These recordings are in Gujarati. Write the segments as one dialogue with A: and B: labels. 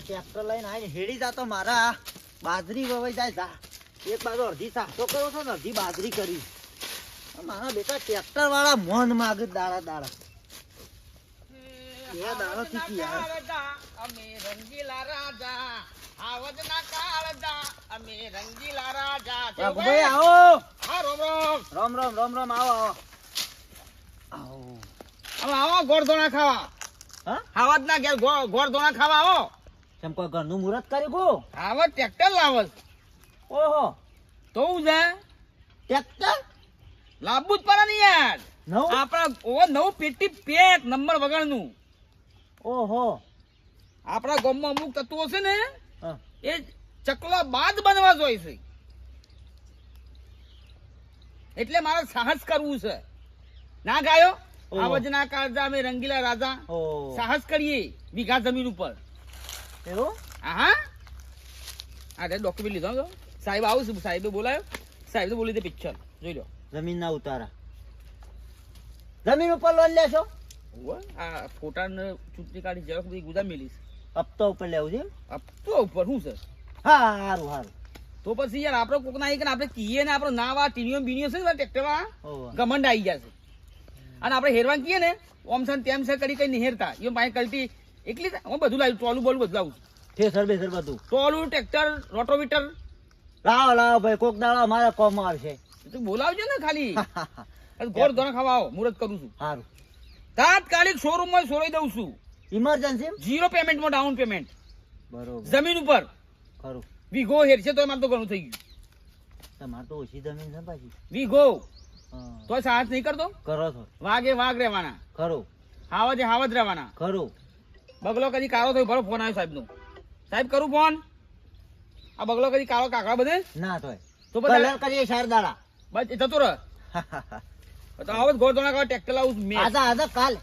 A: ટ્રેક્ટર લઈને આવીને હેડી જા તો મારા બાજરી વવાઈ જાય જા એક બાજુ અડધી સાસો કરો છો ને અડધી બાજરી કરી મારા બેટા ટ્રેક્ટર વાળા મોન માગે દાડા દાડા એ દાડો થી યાર
B: અમે રંગીલા રાજા આવજના કાળજા અમે રંગીલા ખાવા
A: હા?
B: ના ઘેર ગોળ ધોણા ખાવા આવો
A: કેમ કોઈ ઘરનું મુહૂર્ત કરી ગો
B: હાવત ટ્રેક્ટર લાવસ
A: ઓહો.
B: તો હું છે?
A: ટ્રેક્ટર?
B: લાવવું જ પડે ને યાર.
A: નવ?
B: આપણા ઓ નવું પેટી પેક નંબર વગરનું.
A: ઓહો.
B: આપણા ગામમાં અમુક તત્વો છે ને. એ ચકલા બાદ બનવા જોઈએ છે. એટલે મારે સાહસ કરવું છે. ના ગાયો. આવજના કાળજા અમે રંગીલા રાજા. સાહસ કરીએ વીઘા જમીન ઉપર.
A: એવું?
B: હા આ ડોક્યુમેન્ટ લીધો સાહેબ આવું છું સાહેબે બોલાયો. સાહેબ તો બોલી દે પિક્ચર જોઈ લો.
A: જમીન ના ઉતારા. જમીન ઉપર લોન લેશો?
B: આ ફોટા ને ચૂંટણી કાઢી ઝેરોક્ષ બધી ગુદા મેલીશ.
A: હપ્તો ઉપર લેવું છે
B: હપ્તો ઉપર? શું છે?
A: હારું હારું.
B: તો પછી યાર આપડે કોક ના આપણે કીએ ને આપડે ના વા ટીણીઓ બીનીઓ છે ટેક્ટર ટ્રેક્ટર
A: ઓહો.
B: ગમંડ આવી જશે. અને આપણે હેરવાન કહીએ ને ઓમ છે તેમ સર કરી કઈ હેરતા એ પાસે કલટી એકલી હું બધું લાવ્યું ટોલું બોલું બધું લાવું.
A: ઠેસર બેસર બધું.
B: ટોલું ટ્રેક્ટર રોટોમીટર
A: લાવો લાવો ભાઈ કોક દાડો મારા કોમ આવશે.
B: તું બોલાવજો ને ખાલી. ગોળ ધોરણ ખાવા આવો મુહૂર્ત કરું છું.
A: હારું.
B: તાત્કાલિક શોરૂમમાં સોરાઈ દઉં છું.
A: ઇમરજન્સી
B: જીરો પેમેન્ટમાં ડાઉન પેમેન્ટ
A: બરોબર.
B: જમીન ઉપર.
A: ખરું.
B: વીઘો હેરશે તો મારે તો ઘણું થઈ ગયું.
A: તમારે તો ઓછી જમીન છે પાછી.
B: વીઘો. તો સાહસ નહીં કરતો?
A: કરો છો.
B: વાઘે વાઘ રહેવાના.
A: ખરું.
B: હાવજે હાવજ રહેવાના.
A: ખરું.
B: બગલો કદી કાળો થયો? ભરો ફોન આવ્યો સાહેબનો. સાહેબ કરું ફોન? આ બગલો કદી કાળો કાકડા બધે?
A: ના તોય.
B: તો બધા
A: કરીએ શારદાળા.
B: બસ જતો રહ. તો આવો ગોળ ધોણા ખાવા ટ્રેક્ટર લાવું મેં.
A: આજા આજા કાલ.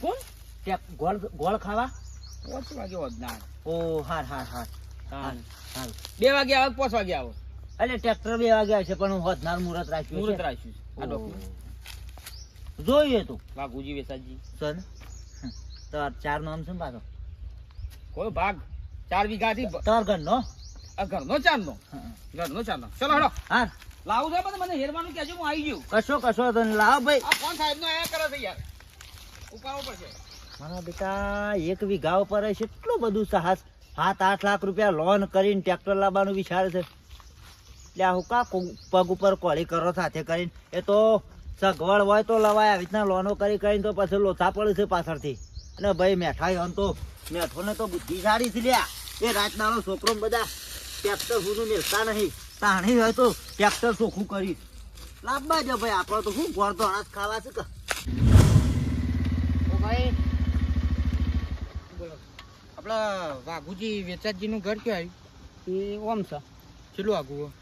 B: કોણ?
A: ગોળ ગોળ ખાવા?
B: પાંચ વાગે વધના
A: ઓ હાર હાર હાર. હાર
B: બે વાગે આવે પાંચ વાગે આવો?
A: એટલે ટ્રેક્ટર બે વાગે આવશે પણ હું વધનાર મુહૂર્ત રાખ્યું
B: મુહૂર્ત રાખ્યું. આ. ડોક્યુમેન્ટ.
A: જોઈએ તું.
B: વાઘુજી વેસાજી
A: સર તાર ચાર નામ છે ને પાછો?
B: કોઈ ભાગ? ચાર વીઘાથી થી
A: તાર ઘરનો?
B: આ ઘરનો ચારનો. ઘરનો ચારનો. ચલો હડો.
A: હા
B: લાવું છે પણ મને હેરવાનું કહેજો હું આવી ગયું.
A: કશો કશો તો લાવ ભાઈ.
B: આ ફોન સાહેબ નો આયા કરે છે યાર. ઉપાડવો પડશે.
A: મારા બેટા એક વીઘા ઉપર છે એટલું બધું સાહસ. સાત આઠ લાખ રૂપિયા લોન કરીને ટ્રેક્ટર લાવવાનું વિચારે છે. એટલે હું કા પગ ઉપર કોળી કરો સાથે કરીને. એ તો સગવડ હોય તો લવાય આવી રીતના લોનો કરી કરીને તો પછી લોથા પડે છે પાછળથી. અને ભાઈ મેઠાઈ આમ તો મેઠોને તો બુદ્ધિ સારી છે લ્યા. એ રાત છોકરો બધા ટ્રેક્ટર સુધી મેળતા નહીં. તાણી હોય તો ટ્રેક્ટર ચોખ્ખું કરી. લાવવા જ ભાઈ આપણે તો શું ગોળ તો અનાજ ખાવા છે કે?
B: ભાઈ આપણા વાઘુજી વેચાતજી નું ઘર ક્યાં
C: એ ઓમ છે.
B: આવ્યું કેટલું આગું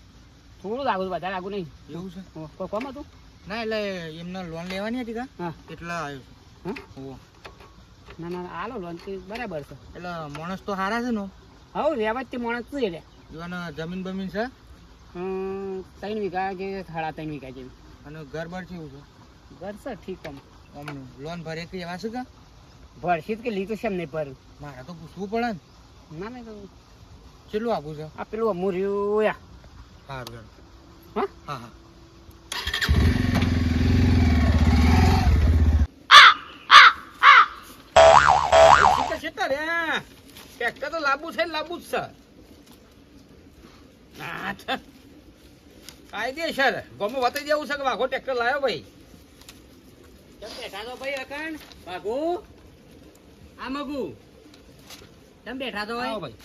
C: થોડું લાગુ વધારે લાગુ નહીં.
B: એવું છે?
C: કોઈ કોમ હતું?
B: ના એટલે એમને લોન લેવાની હતી કા? કેટલા આવ્યો છે.
C: ના ના આલો લોન બરાબર છે.
B: એટલે માણસ તો સારા છે ને
C: હવ રહેવા તે માણસ શું એટલે.
B: જોવાનો જમીન બમીન છે?
C: ત્રણ વીઘા કે સાડા ત્રણ વીઘા જેવી.
B: અને ઘર બાર કેવું છે?
C: ઘર છે ઠીક આમ.
B: આમ લોન ભરે કે એવા છે કા?
C: ભરશી જ કે લીધું છે એમ નહીં ભર.
B: મારે તો પૂછવું પડે ને.
C: ના ના તો
B: કેટલું આપું છે?
C: આ પેલું અમુર્યું યા
B: સારું
C: હા?
B: હા હા. ટ્રેક્ટર તો લાંબુ છે ને લાંબુ જ છે. કાયદેસર. ગમો વતાઈ દેવું છે કે વાઘો ટ્રેક્ટર લાવ્યો ભાઈ?
C: કેમ બેઠા તો ભાઈ અકણ? બાગુ આ મગુ? તમે બેઠા તો
B: આવો ભાઈ?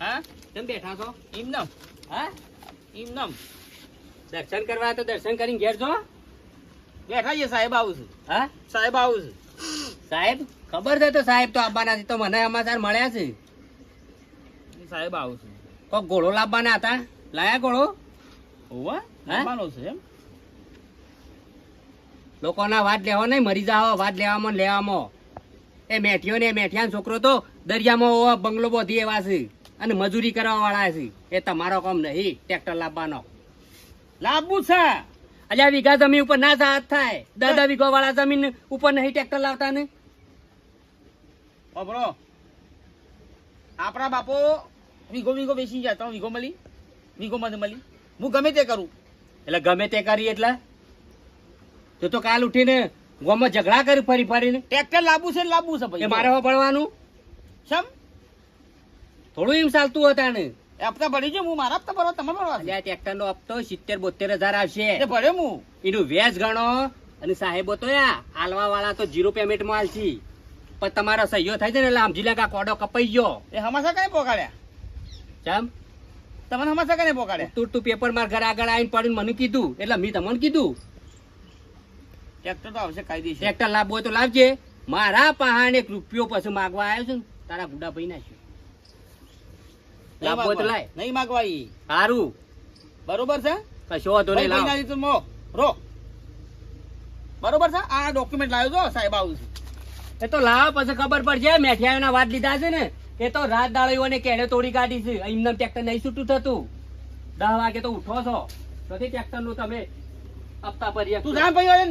B: હા?
C: તમે બેઠા છો?
B: એમ
C: હા? દર્શન કરવા તો દર્શન કરીને ઘેર જો.
B: બેઠા છે સાહેબ આવું છું.
C: હા?
B: સાહેબ આવું છું.
C: સાહેબ ખબર છે તો સાહેબ તો આવવાના છે તો મને સમાચાર મળ્યા છે.
B: સાહેબ આવું છું.
C: કોક ઘોડો લાવવાના હતા. લાયા ઘોડો
B: હોવા લાવવાનો છે એમ.
C: લોકોના વાત લેવા નહીં મરી જાઓ વાત લેવામાં લેવામાં. એ મેઠિયો ને મેઠિયાનો છોકરો તો દરિયામાં બંગલો બોધી એવા છે. અને મજૂરી કરવા વાળા છે. એ તમારો કામ નહીં ટ્રેક્ટર લાવવાનો. લાવવું છે. અલ્યા વીઘા જમીન ઉપર ના જાત થાય. દાદા વીઘો વાળા જમીન ઉપર નહીં ટ્રેક્ટર લાવતા ને?
B: બાબરો આપણા બાપો વીઘો વીઘો બેસી જાય ત્રણ વીઘો મળી વીઘો મને મળી. હું ગમે તે કરું.
C: એટલે ગમે તે કરી એટલે. તો તો કાલ ઉઠીને ગોમાં ઝઘડા કરી ફરી ફરીને.
B: ટ્રેક્ટર લાવવું છે લાવવું છે ભાઈ?
C: મારે પડવાનું
B: સમ
C: થોડું એમ ચાલતું હતા ને
B: હપ્તા ભરી છે હું મારા હપ્તા ભરવા તમે ભરવા છે.
C: આ ટ્રેક્ટર નો હપ્તો સિત્તેર બોતેર હજાર આવશે.
B: એટલે ભર્યો હું
C: એનું વેચ ગણો. અને સાહેબો તો યા આલવા વાળા તો જીરો પેમેન્ટમાં આલશી પણ તમારો સહયો થાય છે ને એટલે સમજી લે કોડો કપાઈ ગયો.
B: એ હમાસા કઈ પોકાડ્યા
C: ચમ?
B: તમને હમાસા કઈ પોકાડ્યા
C: તું તું પેપર માર ઘર આગળ આવીને પડીને મને કીધું. એટલે મેં તમને કીધું.
B: ટ્રેક્ટર તો આવશે કાયદેસર.
C: ટ્રેક્ટર લાવવો હોય તો લાવજે. મારા પહાણ એક રૂપિયો પછી માગવા આવ્યો છું ને તારા ગુડા ભાઈ નાખ્યો
B: નહીં
C: લાવવો તો લાય.
B: નહીં માગવા ઈ
C: સારું
B: બરોબર છે?
C: કશો વાંધો નહીં લાવ.
B: ભાઈના મો. રો. બરોબર છે? આ ડોક્યુમેન્ટ લાવ્યો છો સાહેબ આવું
C: એ તો લાવ પછી ખબર પડશે. મેઠિયાઓના વાત લીધા છે ને. એ તો રાત દાળીઓને કેડે તોડી કાઢી છે. એમને ટ્રેક્ટર નહીં છૂટું થતું. દસ વાગે તો ઉઠો છો. તો ટ્રેક્ટરનું તમે હપ્તા ભરી
B: તું જા ભાઈ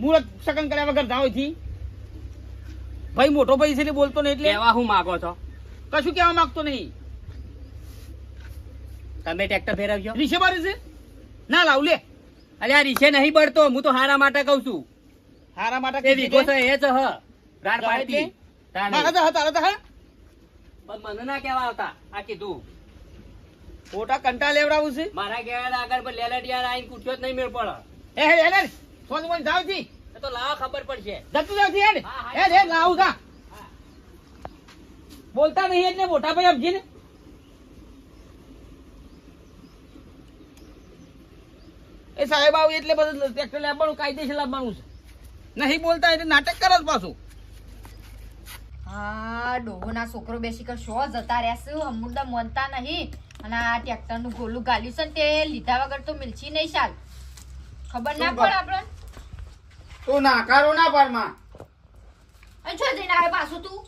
B: મુહૂર્ત સકન કર્યા વગર જાવથી ભાઈ મોટો ભાઈ છે બોલતો નહીં એટલે.
C: એવા હું માગો છો?
B: કશું કહેવા માંગતો નહીં.
C: તમે ટ્રેક્ટર ફેરવજો.
B: રીશે બારી છે? ના લાવ લે.
C: આ રીસે નહીં બળતો હું તો હારા માટે કઉ છું.
B: હારા માટે
C: એ વિગો
B: છે.
C: છે એ જ હ. રાડ પાડતી.
B: તારા તો
C: પણ મને ના કહેવા આવતા. આ કીધું.
B: ફોટા કંટા લેવડાવું છે?
C: મારા ઘેર આગળ પર લેલડિયા આઈને કુટ્યો જ નહીં મેળ પડે.
B: એ હે લે ફોન ફોન
C: જાવથી તો લાવા ખબર પડશે.
B: જતું જાવથી હેડ.
C: હા, હા.
B: લાવ જા. બોલતા નહીં એટલે મોટા ભાઈ સમજી ને. એ સાહેબ આવું એટલે બધું ટ્રેક્ટર લાવવાનું કાયદેસર લાવવાનું છે. નહીં બોલતા એટલે નાટક કરો પાછું.
D: હા ડોહોના છોકરો બેસી કર શો જતા રહેશે અમુરદા મોનતા નહીં. અને આ ટ્રેક્ટરનું ગોલું ગાલ્યું છે ને તે લીધા વગર તો મિલશી નહીં ચાલ ખબર ના પડે આપણને?
E: તું નાકારો ના પાડમાં.
D: અને છો જઈને આવે પાછું તું.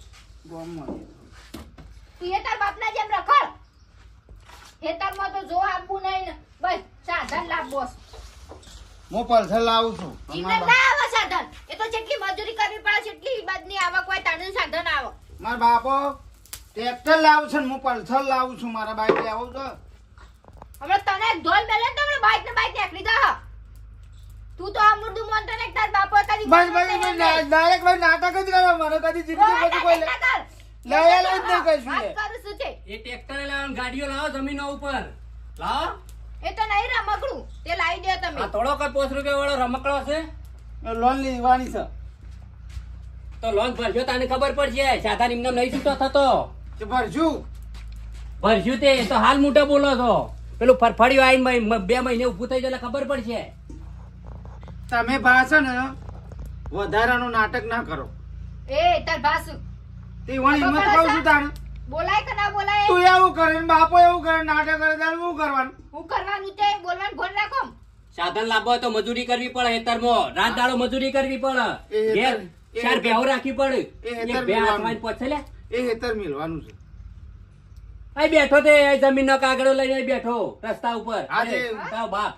D: તું એ તાર બાપના જેમ રખડ ખેતરમાં તો જો આપવું નહીં ને બસ સાધન લાવ બોસ
E: હું પલસર લાવું છું.
D: એમને ના આવે સાધન. એ તો જેટલી મજૂરી કરવી પડે એટલી બાદની આવક હોય તાનું સાધન આવો.
E: મારા બાપો ટ્રેક્ટર લાવું છે ને હું પલસર લાવું છું મારા બાઈક લાવું તો
D: હમણાં તને ધોલ બેલે તો હમણાં બાઈક ને બાઈક નીકળી જા તું તો આ મોન તને તાર બાપો તારી
E: બસ બસ ડાયરેક્ટ ભાઈ નાટક જ કરો મને કદી જિંદગી બધું કોઈ લે- જ નહીં કશું
D: વાત કરું છું? તે
C: એ ટ્રેક્ટર લાવો ગાડીઓ લાવો જમીન ઉપર. લાવો.
D: એ તો નહીં રમકડું તે લાવી દે તમે.
C: આ થોડો કઈ પોસ રૂપિયા વાળો રમકડો છે.
E: લોન લેવાની છે.
C: તો લોન ભરજો તને ખબર પડશે. સાધા નિમનો નહીં છૂટો થતો.
E: તે ભરશું
C: ભરશું તે એ તો હાલ મોટો બોલો છો. પેલું ફરફડ્યું આવીને બે મહિને ઊભું થઈ જાય ખબર પડશે.
E: તમે ભાષો ને વધારાનું નાટક ના કરો.
D: એ તાર ભાસુ
E: તે વળી હિંમત કહું છું તારે
D: બોલાય કે ના બોલાય?
E: તું એવું કરે ને બાપો એવું કરે નાટક કરે તારે શું કરવાનું?
D: હું કરવાનું તે બોલવાનું ભોન રાખો.
C: સાધન લાવવો હોય તો મજૂરી કરવી પડે હેતરમાં. રાત દાડો મજૂરી કરવી પડે. ઘેર ચાર
E: ભેવ
C: ભેહો રાખવી પડે.
E: એ
C: બે હાથમાં પછે લે.
E: એ હેતર મિલવાનું છે.
C: અહીં બેઠો તે જમીન નો કાગળો લઈને બેઠો રસ્તા ઉપર.
E: આજે-
C: બાપ.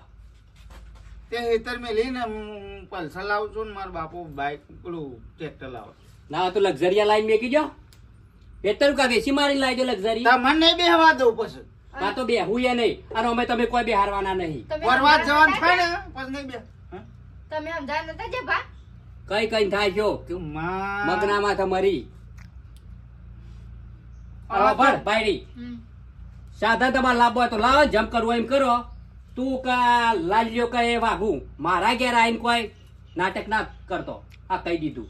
E: તે હેતર મેં હું પલ્સર લાવું છું ને મારા બાપો બાઈક પેલું ટ્રેક્ટર લાવે
C: ના તો લક્ઝરિયા લાઈન મેકી જો બેતર કા વેસી મારી લાવજો લક્ઝરી?
E: તમને નહીં બેહવા દઉં પછી.
C: ના તો બેહું એ નહીં. અને અમે તમે કોઈ બેહારવાના નહીં.
E: વરવાદ જવાનું થાય ને પછી નહીં બે?
D: તમે સમજાય નતા જે ભા
C: કઈ કઈ થાય છો
E: કે માં
C: મગનામાં તમારી. બરાબર બાયડી સાધન તમારે લાવવો તો લાવો જમ કરવું એમ કરો. તું કા લાલ્યો કા એ વાગું મારા ઘેર આવીને કોઈ નાટક ના કરતો. આ કહી દીધું.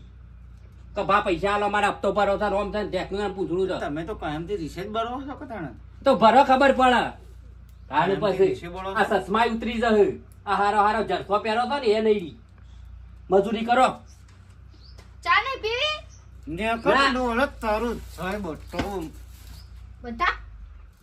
C: કે ભા પૈસા આલો મારા હપ્તો ભરો છે રોમ છે ટેકનું પૂછડું છે.
E: તમે તો કાયમથી રિસેટ ભરો છો કે તાણે?
C: તો ભરો ખબર પડે. તારે પછી આ સસમાય ઉતરી જશે. આ હારો હારો જરસો પહેરો તો ને એ નહીં મજૂરી કરો.
D: ચા નહીં પીવી?
E: ને.
C: કરનો
E: કરી તારું સાહેબ તો
D: બધા?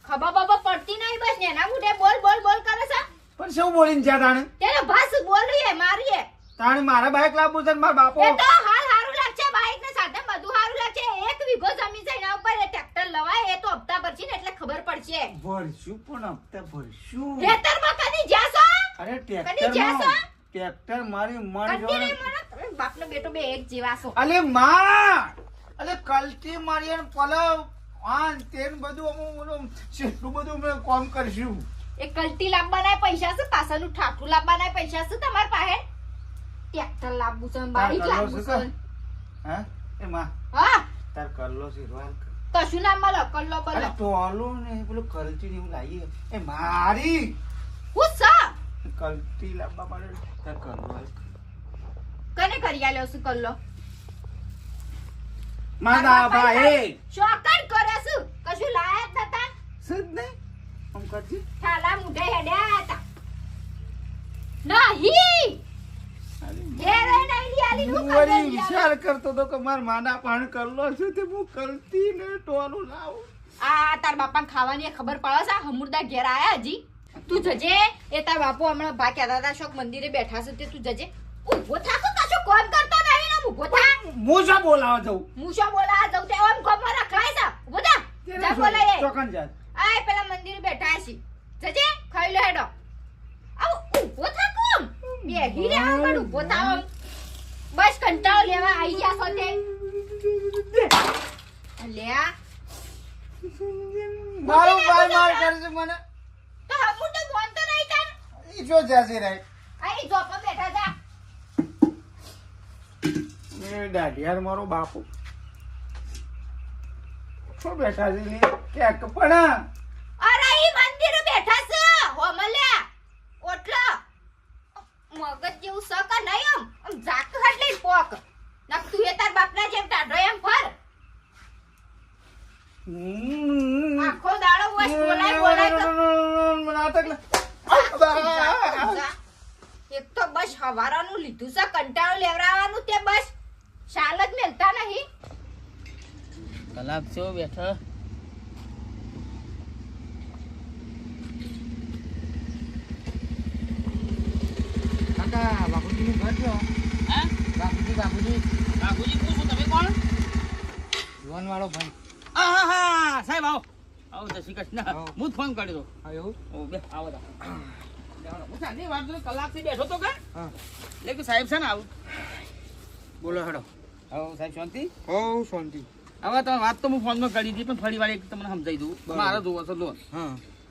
D: ખબર બબર પડતી નહીં બસ ને એના મુઢે બોલ બોલ બોલ કરે છે.
E: પણ શું બોલીને જ્યાં તાણે?
D: તેનો ભાસ બોલ રહી હે મારી હે
E: તાણે મારા બાઈક લાવવું છે મારા બાપો?
D: એ તો હાલ હારું લાગશે બાઈક ને સાથે બધું હારું લાગશે એક વીઘો જમીન છે એના ઉપર ટ્રેક્ટર લવાય એ તો હપ્તા ભરશે ને એટલે ખબર પડશે.
E: ભરશું પણ હપ્તા ભરશું.
D: ખેતરમાં કદી જાશો
E: અરે
D: ટ્રેક્ટરમાં
E: ટ્રેક્ટર મારી મર
D: જો નહીં બાપ નો બેટો બે એક જેવા છો
E: અલે માં! અલે કલટી મારી અને પલવ. આન તેન બધું અમુ બધું કેટલું બધું મેં કામ કરશું.
D: એ કલટી લાવવાના પૈસા છે પાછળનું ઠાઠું લાવવાના પૈસા છે તમાર પાસે? ટ્રેક્ટર લાવવું છે બાઈક લાવવું છે
E: હે? એ માં.
D: હા.
E: તાર કલ્લો છે
D: કશું ના મળે કલ્લો બલ્લો
E: ટોલો ને પેલું કલટી જેવું લાવીએ. એ મારી!
D: હું છે
E: કલટી લાવવા પડે તાર કલ્લો
D: કને કરી આલ્યો છે કલ્લો?
E: મારા ભાઈ
D: શોકર કરે છે. કશું લાયક નતા.
E: સદ નહીં? આમ કરજી.
D: થાલા મુઢે હેડ્યા હતા. નહીં!
E: હું વિચાર કરતો હતો કે મારા માના પાણ કરલો છે તે હું કલટી ને ટોલું લાવું.
D: આ તાર બાપાને ખાવાની ખબર પડે છે? હમુરદા ઘેર આયા હજી. તું જજે. એ તાર બાપુ હમણાં ભા કહેતા હતા શોક મંદિરે બેઠા છે તે તું જજે. ઊભો થા તો કશું કોમ કરતો નહીં ને ઊભો થા.
E: હું શા બોલાવા જઉં?
D: હું શું બોલા જઉં તે ઓમ કોમમાં રખડાય છે. ઊભો થા. જા બોલાય
E: ચોકન
D: આય પેલા મંદિરે બેઠા છે જજે ખાઈ લો હેડો. આવ ઊભો થા કોમ બેહી રે આગળ થા બસ કંટાળો લેવા આવી ગયા છો તે લ્યા
E: મારો ભાઈ માર કરજો મને.
D: તો હમુર તો ફોન તો નહીં તાર
E: ઈ જો જાશે રહી
D: આઈ જોપા બેઠા જા.
E: એ દાઢિયાર મારો બાપુ. છો બેઠા છે? લે ક્યાંક પણ
D: અરે ઈ મંદિરે બેઠા છે હોમલ્યા ઓટલા મગજ જેવું સક નહીં આમ આમ જાક હટલી પોક નક તું તાર જેમ ટાઢો એમ ફર. આખો દાડો બસ બોલાય બોલાય કર.
E: નાટક લે.
D: જા. એક તો બસ હવારાનું લીધું છે કંટાળો લેવરાવાનું તે બસ. શાલ જ મેલતા નહીં.
B: કલાક છો બેઠા.
F: કાકા બાપુજીનું ઘર છે. બાપુજી બાપુજી
B: બાપુજી પૂછું તમે કોણ?
F: જુવાન વાળો ભાઈ.
B: હા હા હા સાહેબ આવો. આવો જય શ્રી કૃષ્ણ. હું જ ફોન કર્યો.
F: હા એવું?
B: હતો ઓ બે આવો સાંજે વાત કલાકથી બેઠો તો કે? એટલે કે સાહેબ છે ને આવું.
F: બોલો હેડો.
B: હો સાહેબ શાંતિ?
F: હો શાંતિ.
B: હવે તો વાત તો હું ફોનમાં કરી હતી પણ ફરી વાર એક તમને સમજાવી દઉં. મારો જોવો છે લોન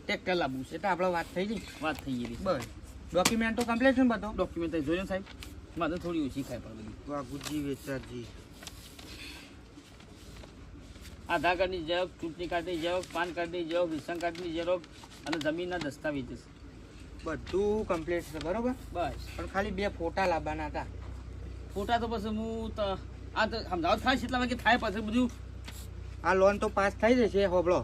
B: ટ્રેક્ટર લાવવું છે.
F: એટલે આપણે વાત થઈ ગઈ.
B: વાત થઈ ગઈ.
F: બસ. ડોક્યુમેન્ટ કમ્પ્લીટ છે બધો?
B: ડોક્યુમેન્ટ જોયો ને સાહેબ તો થોડી ઓછી ખાય પણ બધી.
F: વાઘુજી વેચાજી.
B: આધાર કાર્ડની ઝેરોક્ષ ચૂંટણી કાર્ડની ઝેરોક્ષ પાન કાર્ડની ઝેરોક્ષ રેશન કાર્ડની ઝેરોક્ષ અને જમીનના દસ્તાવેજ
F: બધું કમ્પ્લીટ છે બરોબર?
B: બસ.
F: પણ ખાલી બે ફોટા લાવવાના હતા.
B: ફોટા તો પછી હું તો આ તો સમજાવત થાય એટલા વાગે થાય પછી બધું?
F: આ લોન તો પાસ થઈ જશે હોબળો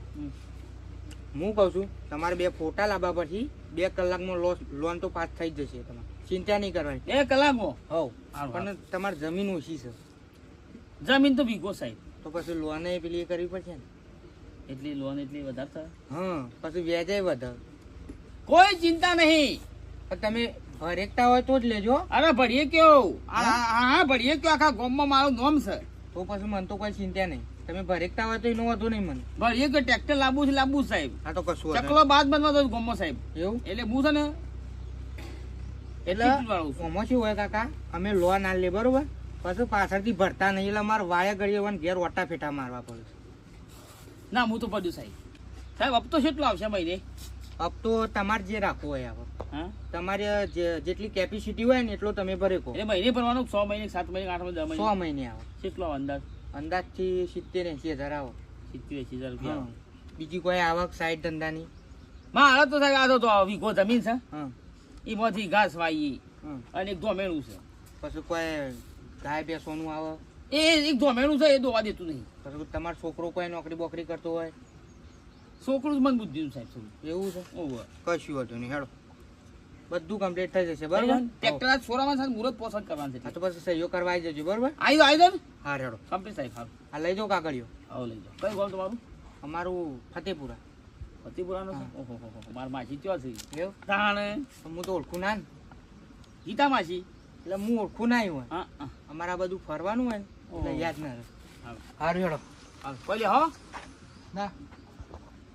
F: હું કહું છું તમારે બે ફોટા લાવવા પછી બે કલાકમાં લોન તો પાસ થઈ જ જશે તમારે. ચિંતા નહીં કરવાની.
B: બે કલાકમાં
F: હો
B: હારું,
F: પણ તમારે જમીન ઓછી છે.
B: જમીન તો ભીગો સાહેબ.
F: તો પછી લોન એ પેલી કરવી પડશે ને?
B: એટલી લોન એટલી વધારે થાય?
F: હા પછી વ્યાજે વધારે.
B: કોઈ ચિંતા નહીં.
F: તમે ભરેકતા હોય તો જ લેજો.
B: અરે ભરીએ કયો હા? ભરીએ કયો આખા ગોમમાં મારું નોમ છે.
F: તો પછી મને તો કોઈ ચિંતા નહીં. તમે ભરેકતા હોય તો એનો વધુ નહીં મને.
B: ભરીએ કયો ટ્રેક્ટર લાવવું છે લાવવું સાહેબ.
F: આ તો કશું
B: ચકલો બાદ બનવા દો ગોમો સાહેબ.
F: એવું?
B: એટલે હું છે ને
F: એટલે. આમાં શું હોય કાકા? અમે લોન આ લે બરોબર? પછી પાછળથી ભરતા નહીં એટલે મારે વાયા ગળીએ ઘેર વટા ફેટા મારવા પડે.
B: ના હું તો પડ્યું સાહેબ. સાહેબ હપ્તો કેટલો આવશે મહિને
F: હપ્તો તમારે જે રાખવો હોય હવે
B: હા?
F: તમારે જેટલી કેપેસિટી હોય ને એટલો તમે ભરે
B: કહો મહિને ભરવાનું છ મહિને સાત મહિને આઠ મહિને
F: સો
B: મહિને?
F: આવે.
B: કેટલો અંદાજ?
F: અંદાજથી સિત્તેર એસી હજાર આવો.
B: સિત્તેર એંસી હજાર રૂપિયા
F: બીજી કોઈ આવક સાઈડ ધંધાની?
B: મારે તો સાહેબ આ તો તો વીઘો જમીન છે.
F: હા.
B: એમાંથી ઘાસ વાઈ
F: હા
B: અને એક ધોમેણું છે.
F: પછી કોઈ ગાય બેસવાનું આવે?
B: એ એક ધોમેણું છે એ દોવા દેતું નહીં.
F: પછી તમારો છોકરો કોઈ નોકરી બોકરી કરતો હોય?
B: છોકરું જ મન બુદ્ધિ સાહેબ થોડું.
F: એવું છે?
B: ઓવર
F: કશું હતું નહીં હેડો. બધું કમ્પ્લીટ થઈ જશે બરોબર?
B: ટ્રેક્ટર આજ છોરામાં સાહેબ મુહૂર્ત પોસદ કરવાનું છે
F: તો પછી સહયોગ કરવા આવી જજો બરોબર?
B: આવી આવી ને.
F: હા હેડો.
B: કમ્પ્લીટ સાહેબ
F: હા લઈ જાઓ કાગળિયો.
B: આવો લઈ જાઓ. કયું ગામ તમારું?
F: અમારું ફતેપુરા.
B: ફતેપુરાનો છે? ઓહો હો હો માસી ત્યાં છે?
F: એવું?
B: તાણે
F: હું તો ઓળખું ના
B: ગીતા માસી?
F: એટલે હું ઓળખું ના હોય.
B: હા હા.
F: અમારા બધું ફરવાનું હોય એટલે યાદ ના રહે. હારું હેડો.
B: કોઈ હો.
F: ના.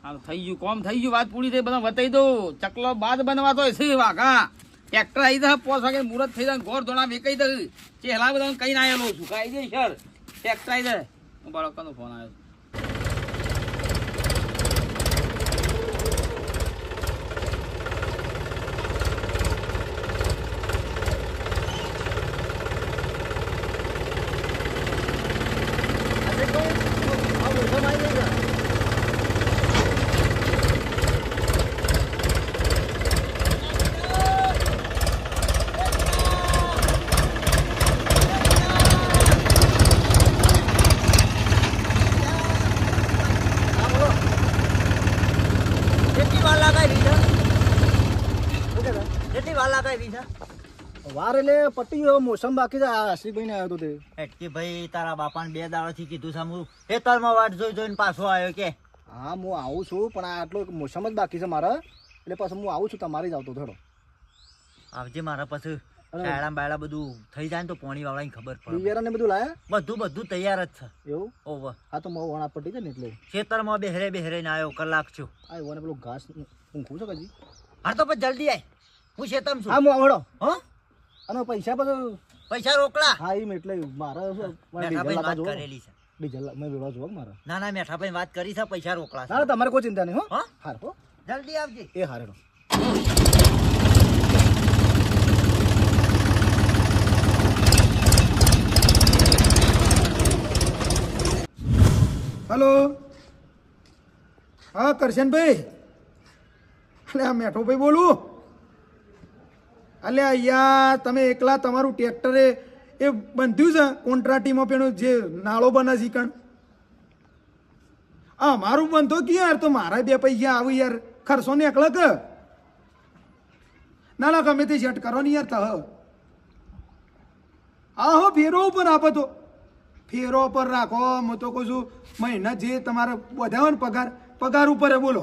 B: હાલ થઈ ગયું કોમ થઈ ગયું વાત પૂરી થઈ બધા બતાવી દો ચકલો બાદ બનવા તો છે વાઘા ટ્રેક્ટર આવી દે પોસ વાગે મુહૂર્ત થઈ જાય ગોળ ધોણા વેકાઈ દે. ચહેલા બધા કઈ ના આવેલો છું. કાઈ દે સર. ટ્રેક્ટર આવી દે બાળકનો ફોન આવ્યો
A: કેટલી વાર લગાવી છે કેટલી વાર લગાવી છે
G: વાર એટલે પટી ગયો મોસમ બાકી છે. આશ્રી આશિકભાઈને આવ્યો હતો તે.
A: એટલી ભાઈ તારા બાપાને બે દાડાથી કીધું છે. હું ખેતરમાં વાટ જોઈ જોઈને પાછો આવ્યો કે.
G: હા હું આવું છું પણ આ આટલો મોસમ જ બાકી છે મારા. એટલે પાછું હું આવું છું તમારી જ આવતો થોડો
A: આવજે મારા
G: પાછું.
A: શાળા બાયડા બધું થઈ જાય ને તો પોણી વાળાની ખબર પડે.
G: ને બધું લાયા?
A: બધું બધું તૈયાર જ છે.
G: એવું?
A: ઓવર
G: આ તો વણા પટ્ટી છે ને એટલે.
A: ખેતરમાં બેહરે બેહરે ને આવ્યો કલાક છું
G: આ એવાને પેલું ઘાસ ઊંઘું છે કજી
A: હા તો પછી જલ્દી આય. હું ખેતરમાં છું.
G: હા હું આવડો
A: હો?
G: અને પૈસા પછી
A: પૈસા રોકડા?
G: હા એમ એટલે મારા
A: કરેલી છે.
G: ડીઝલ મેં જોવો ને
A: ના ના મેઠાભાઈ વાત કરી છે પૈસા રોકડા
G: ના તમારે કોઈ ચિંતા નહીં હો. હાર હો.
A: જલ્દી આવજે.
G: એ હારે
H: હલો. હા કરશનભાઈ. અલે આ મેઠોભાઈ બોલું. અલે અહીંયા તમે એકલા તમારું ટ્રેક્ટરે એ બંધ્યું છે કોન્ટ્રાટીમાં પેલું જે નાળો બને છે કણ? હા મારું બંધો કે યાર? તો મારા બે પૈસા આવું યાર. ખર્ચો ને એકલા ના ના, ગમે તે સેટ કરો ને યાર તહ હા હો ફેરો ઉપર આપો તો. ફેરો ઉપર રાખો. હું તો કહું છું મહિના જે તમારે હોય ને પગાર પગાર ઉપર બોલો.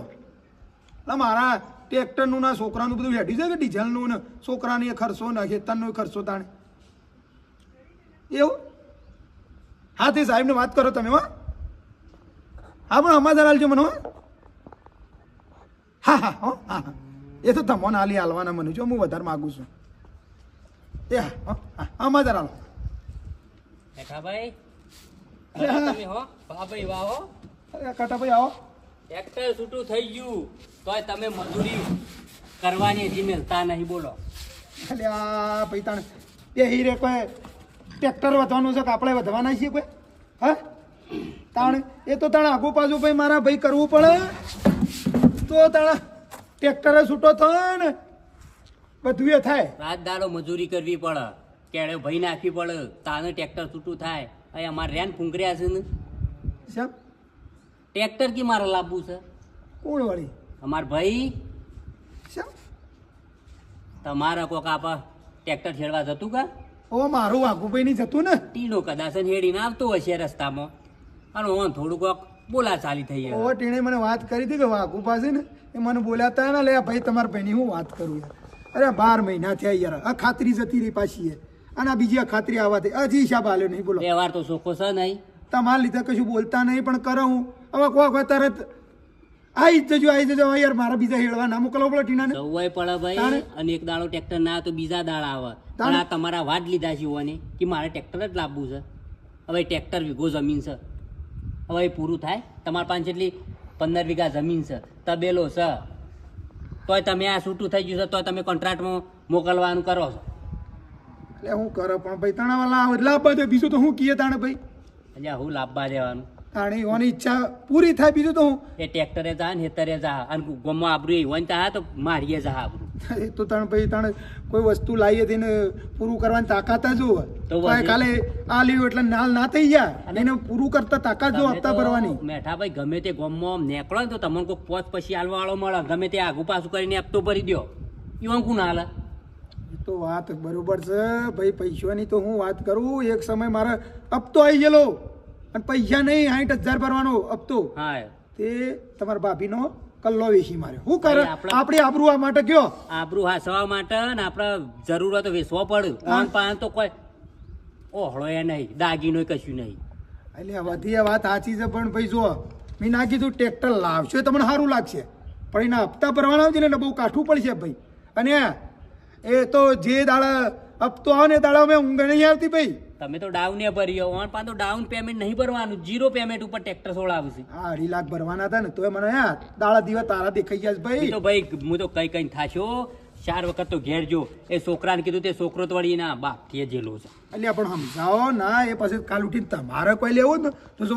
H: એટલે મારા ટ્રેક્ટરનું ના છોકરાનું બધું હેઠી છે કે ડીઝલનું ને છોકરાને ખર્ચો ને ખેતરનો ખર્ચો તાણે? એવું? હા તે સાહેબને વાત કરો તમે હો. હા પણ અમારા હાલજો મને હો. હા હા હા એ તો તમને હાલી હાલવાના મને જો હું વધારે માગું છું. એ હા હા અમારા અરે હા.
C: તમે હો. ભાઈ વાહ હો.
H: કાટાભાઈ આવો.
C: ટ્રેક્ટર છૂટું થઈ ગયું. તોય તમે મજૂરી કરવાની હજી મેલતા નહીં બોલો.
H: એટલે આ ભાઈ તાણ એ હીરે કોઈ ટ્રેક્ટર વધવાનું છે કે આપણે વધવાના છીએ કોઈ? હા? તાણ એ તો તાણ આગુ પાછું ભાઈ મારા ભાઈ કરવું પડે. તો તાણ ટ્રેક્ટરે છૂટો થાય ને બધું એ થાય.
C: રાત દાડો મજૂરી કરવી પડે. કેળે ભાઈ નાખવી પડે. તાને ટ્રેક્ટર છૂટું થાય. અહીં અમારે રેન ફૂંકર્યા છે ને.
H: શેમ?
C: ટ્રેક્ટર કી મારે લાવવું છે?
H: કોણ વળી?
C: અમાર ભાઈ.
H: તમારા
C: તમારે કોક આપા ટ્રેક્ટર છેડવા જતું કા?
H: ઓ મારું વાઘુભાઈ ની જતું ને.
C: ટીનો કદાચ હેડીને આવતો હશે રસ્તામાં. અને હું થોડું કોક બોલા ચાલી થઈ
H: ઓ ટીણે મને વાત કરી હતી કે વાઘુ પાસે ને એ મને બોલ્યા હતા ને લે ભાઈ તમારા ભાઈની હું વાત કરું યાર અરે બાર મહિના થયા યાર આ ખાતરી જતી રહી પાછી અને આ બીજી આ ખાતરી આવવાથી હજી હિસાબ આલ્યો નહીં બોલો.
C: વ્યવહાર તો ચોખ્ખો છે નહીં.
H: તમારા લીધે કશું બોલતા નહીં પણ કરો. હું હવે કોઈ તરત આઈ જજો આઈ જજો. હવે યાર મારા બીજા હેડવા ના મોકલવો પડે ટીનાને.
C: સવાય પડે ભાઈ અને એક દાડો ટ્રેક્ટર ના તો બીજા દાડા આવે. પણ આ તમારા વાડ લીધા છે ઓને કે મારે ટ્રેક્ટર જ લાવવું છે. હવે ટ્રેક્ટર વીઘો જમીન છે. હવે પૂરું થાય. તમારા પાસે જેટલી પંદર વીઘા જમીન છે. તબેલો છે. તોય તમે આ છૂટું થઈ ગયું છે તોય તમે કોન્ટ્રાક્ટમાં મોકલવાનું કરો છો.
H: એટલે હું કરો? પણ ભાઈ તણાવા લાવ લાભ બીજું તો હું કીએ તાણે ભાઈ?
C: એટલે હું લાભવા દેવાનું
H: તાણે એની ઈચ્છા પૂરી થાય બીજું તો હું?
C: એ ટ્રેક્ટરે જા ને હેતરે જા. અને ગમો આબરું એ હોય તા તો મારીએ જા આબરું.
H: એ તો તણ ભાઈ તણ કોઈ વસ્તુ લાવીએ તેને પૂરું કરવાની તાકાત જ હોય.
C: તો
H: તો? કાલે આ લીધું એટલે નાલ ના થઈ જાય. અને એને પૂરું કરતા તાકાત જો હપ્તા ભરવાની.
C: મેઠા ભાઈ ગમે તે ગોમમાં નીકળો ને તો તમને કોઈ પોચ પછી આલવા વાળો મળે. ગમે તે આગુ પાછું કરીને હપ્તો ભરી દો ઈવન કોણ હાલે
H: તો વાત બરોબર છે. ભાઈ પૈસાની તો હું વાત કરું. એક સમય મારે હપ્તો આવી ગયેલો. અને પૈસા નહીં સાઠ હજાર ભરવાનો હપ્તો.
C: હા.
H: તે તમારા ભાભીનો કલ્લો વેચી મારે શું કરે?
C: આપણે
H: આબરૂ આ માટે કયો?
C: આબરૂ હાસવા માટે ને આપણે જરૂર હોય તો વેચવો પડે. ઓન પાન તો કોઈ ઓહળો એ નહીં દાગીનો કશું નહીં.
H: એટલે બધી વાત સાચી છે પણ ભાઈ જો મેં ના કીધું ટ્રેક્ટર લાવશો તમને સારું લાગશે. પણ એના હપ્તા ભરવાના આવશે ને બહુ કાઠું પડશે ભાઈ. અને એ તો જે દાડા હપ્તો આવે ને દાડા અમે ઊંઘ નહીં આવતી ભાઈ.
C: તમે તો ડાઉન એ ભર્યો ઓન પાન તો ડાઉન પેમેન્ટ નહીં ભરવાનું જીરો પેમેન્ટ ઉપર ટ્રેક્ટર સોળાવશે
H: હા અઢી લાખ ભરવાના હતા ને તો મને યાર દાડા દિવસ તારા દેખાઈ ગયા ભાઈ.
C: તો ભાઈ હું તો કઈ કઈ થાશો. ચાર વખત તો ઘેર જો. એ છોકરાને કીધું તે છોકરો તો વળી ના બાપથી જેલો છે.
H: એટલે પણ સમજાવો ના એ પછી કાલ ઉઠીને તમારે કોઈ લેવું ને તો જો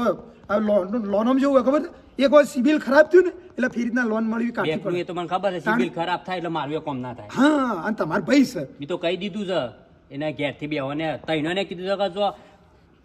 H: આ લોન લોન જેવું ખબર એક વાર સિબિલ ખરાબ થયું ને એટલે ફી રીતના લોન મળવી કાઢી
C: પડે એ તો મને ખબર છે સિબિલ ખરાબ થાય એટલે મારું કોમ ના થાય.
H: હા અને તમારે ભાઈ છે.
C: એ તો કહી દીધું છે. એના ઘેરથી બે ને તૈણને કીધું છે કે જો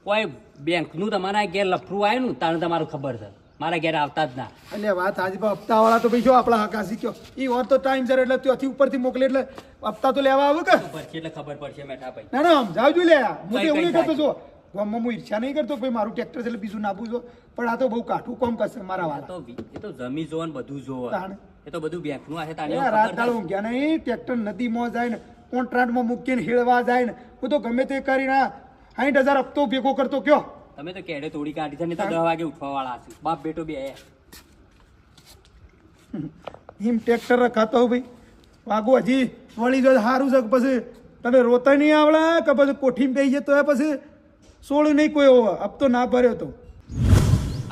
C: કોઈ બેંકનું તમારા ઘેર લફરું આવ્યું ને તારે તમારું ખબર છે. મારા ઘેર આવતા જ ના.
H: એટલે વાત આજ હપ્તાવાળા તો ભાઈ જો આપણા હકાસી કયો એ વાર તો ટાઈમ સર એટલે ત્યાંથી ઉપરથી મોકલે એટલે હપ્તા તો લેવા આવે કે?
C: એટલે ખબર પડશે મેઠા ભાઈ.
H: ના ના સમજાવજો લે હું તો એવું નહીં કરતો જો ગામમાં હું ઈર્ષા નહીં કરતો ભાઈ મારું ટ્રેક્ટર એટલે બીજું ના છું પણ આ તો બહુ કાઠું કોમ કરશે મારા
C: આ
H: વાળા
C: તો એ તો જમી જોવો બધું જોવો
H: તાણે.
C: એ તો બધું બેંકનું નું તાણે
H: એ રાત
C: ખબર
H: ઊંઘ્યા નહીં ટ્રેક્ટર નદીમાં જાય ને કોન્ટ્રાક્ટમાં મૂકીને હેળવા જાય ને હું તો ગમે તે કરીને સાઈઠ હજાર હપ્તો ભેગો કરતો કયો.
C: તમે તો કેડે તોડી કાઢી છે ને તો દસ વાગે ઉઠવા વાળા હશે બાપ બેટો બે.
H: એમ ટ્રેક્ટર રખાતો ભાઈ. વાગો હજી વળી જો સારું છે પછી તમે રોતા નહીં આવડે કે પછી કોઠીમાં કહી જતો પછી? સોળ નહીં કોઈ એવો હપ્તો ના ભર્યો તો.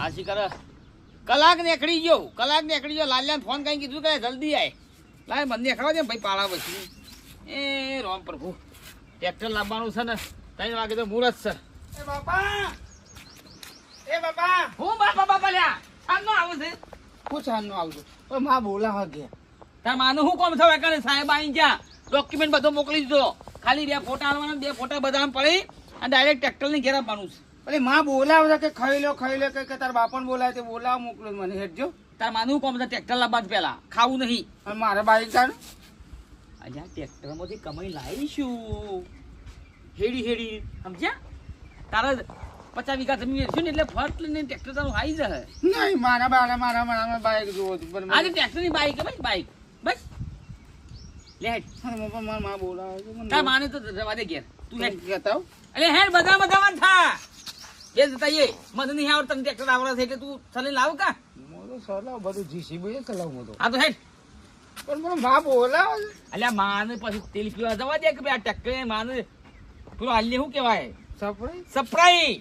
B: આશી કરે. કલાક નીકળી ગયો કલાક નીકળી ગયો. લાલ્યાને ફોન કઈ કીધું કે જલ્દી આય. લાય મને દેખાવા દે ભાઈ પાળા પછી. એ રામ પ્રભુ ટ્રેક્ટર લાવવાનું છે ને ત્રણ વાગે તો મુહૂર્ત છે.
E: એ બાપા! એ બાપા!
B: હું બાપા બાપા લ્યા સાંજનો આવું છે?
E: હું સાંજનો આવજો પણ માં બોલાવા ગયા
B: તાર માનું શું કોમ થવા કરે? સાહેબ આઈ ગયા. ડોક્યુમેન્ટ બધો મોકલી દીધો. ખાલી બે ફોટા આવવાના બે ફોટા બધા પડી અને ડાયરેક્ટ ટ્રેક્ટરની ઘેર આપવાનું છે.
E: અરે માં બોલાવે કે ખાઈ લો ખાઈ લો કે તાર બાપાને બોલાવે તે બોલાવ મોકલો મને હેઠજો
B: તાર માનું કોમ છે? ટ્રેક્ટર લાવવા પેલા ખાવું નહીં.
E: મારે બાઈક જાણ?
B: અહીંયા ટ્રેક્ટરમાંથી કમાઈ લાવીશું. હેડી હેડી સમજ્યા? તારા પચાસ વીઘા જમીન વેચશું ને એટલે ફર્સ્ટ લઈને ટ્રેક્ટર તારું આવી જશે.
E: નહીં મારા બાળા મારા મારા બાઈક જોવો છું.
B: આજે ટ્રેક્ટરની બાઈક બસ બાઈક. બસ. લે
E: મારા માં બોલાવે છે
B: તાર માને તો જવા દે ઘેર. તું હેડ.
E: કહેતા હો.
B: અરે હેડ બધા બધામાં થા. એ જતા એ મને નહીં આવડતું ટ્રેક્ટર આવડે છે એટલે તું ચલી લાવ કા?
E: મોરો તો ચલાવું બધું જીસીબી ચલાવું હું તો.
B: આ તો હેડ.
E: પણ મને માં બોલાવે
B: અલ્યા માને પછી તેલ પીવા જવા દે કે ભાઈ આ ટ્રેક્ટર માને. પેલો હાલ્ય શું કહેવાય? સપ્રાઈ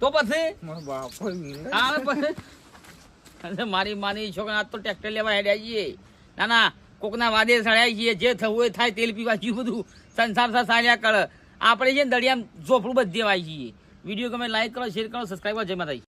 B: તો પછી?
E: બાપો વીરે.
B: પછી? મારી માની છોકરા તો ટ્રેક્ટર લેવા હેડ્યા છીએ. ના ના કોકના વાદે સડાય છીએ. જે થવું એ થાય તેલ પીવા જેવું બધું સંસાર સાર્યા કર. આપણે છે ને દળિયામ ઝોપડું બધી દેવાય છીએ. વીડિયો ગમે લાઈક કરો શેર કરો સબસ્ક્રાઈબ કરો. જય માતાજી.